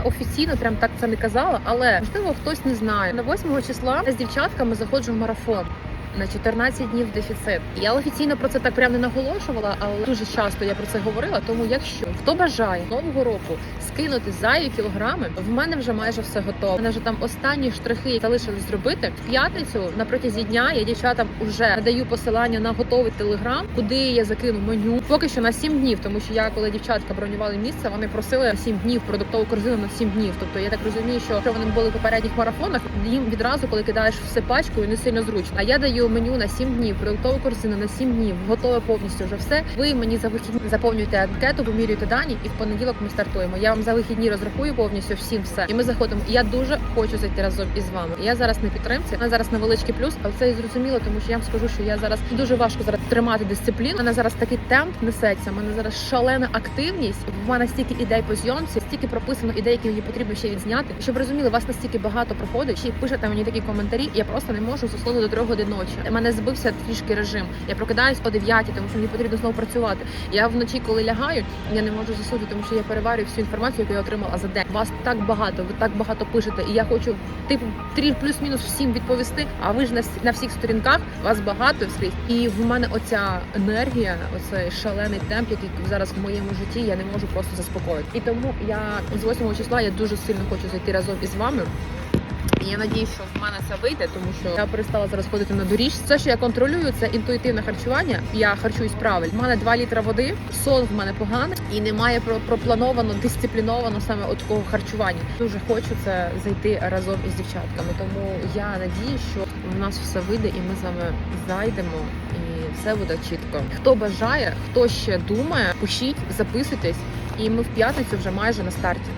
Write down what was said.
офіційно прям так це не казала, але можливо хтось не знає. На 8 числа з дівчатками заходжу в марафон. На 14 днів дефіцит. Я офіційно про це так прям не наголошувала, але дуже часто я про це говорила. Тому якщо хто бажає нового року скинути зайві кілограми, в мене вже майже все готово. У мене вже там останні штрихи залишились зробити. В п'ятницю на протязі дня я дівчатам вже надаю посилання на готовий телеграм, куди я закину меню. Поки що на 7 днів, тому що я коли дівчатка бронювали місце, вони просили на 7 днів продуктову корзину на 7 днів. Тобто я так розумію, що вони були в попередніх марафонах, їм відразу, коли кидаєш все пачкою, не сильно зручно. А я даю меню на 7 днів, продуктову корзину на 7 днів, готове повністю вже все. Ви мені за вихідні заповнюєте анкету, вимірюєте дані, і в понеділок ми стартуємо. Я вам за вихідні розрахую повністю всім все. І ми заходимо. Я дуже хочу зайти разом із вами. Я зараз на підтримці. У мене зараз невеличкий плюс, але це і зрозуміло, тому що я вам скажу, що я зараз дуже важко зараз тримати дисципліну. У мене зараз такий темп несеться. У мене зараз шалена активність. В мене стільки ідей по зйомці, стільки прописано ідей, які мені потрібно ще відзняти. Щоб розуміли, вас настільки багато проходить. Й пишете мені такі коментарі. Я просто не можу заснути до трьох годин ночі. У мене збився трішки режим. Я прокидаюсь о 9, тому що мені потрібно знову працювати. Я вночі, коли лягаю, я не можу заснути, тому що я переварюю всю інформацію, яку я отримала за день. Вас так багато, ви так багато пишете, і я хочу типу плюс-мінус всім відповісти. А ви ж на, всі- на всіх сторінках вас багато скрізь. І в мене оця енергія, оцей шалений темп, який зараз в моєму житті, я не можу просто заспокоїти. І тому я з 8 числа я дуже сильно хочу зайти разом із вами. Я надіюсь, що в мене це вийде, тому що я перестала зараз ходити на доріж. Все, що я контролюю, це інтуїтивне харчування. Я харчуюсь правильно. У мене 2 літра води, сон в мене поганий і немає про- проплановано, дисципліновано саме от такого харчування. Дуже хочу це зайти разом із дівчатками. Тому я надію, що в нас все вийде, і ми з вами зайдемо. І все буде чітко. Хто бажає, хто ще думає, пишіть, записуйтесь, і ми в п'ятницю вже майже на старті.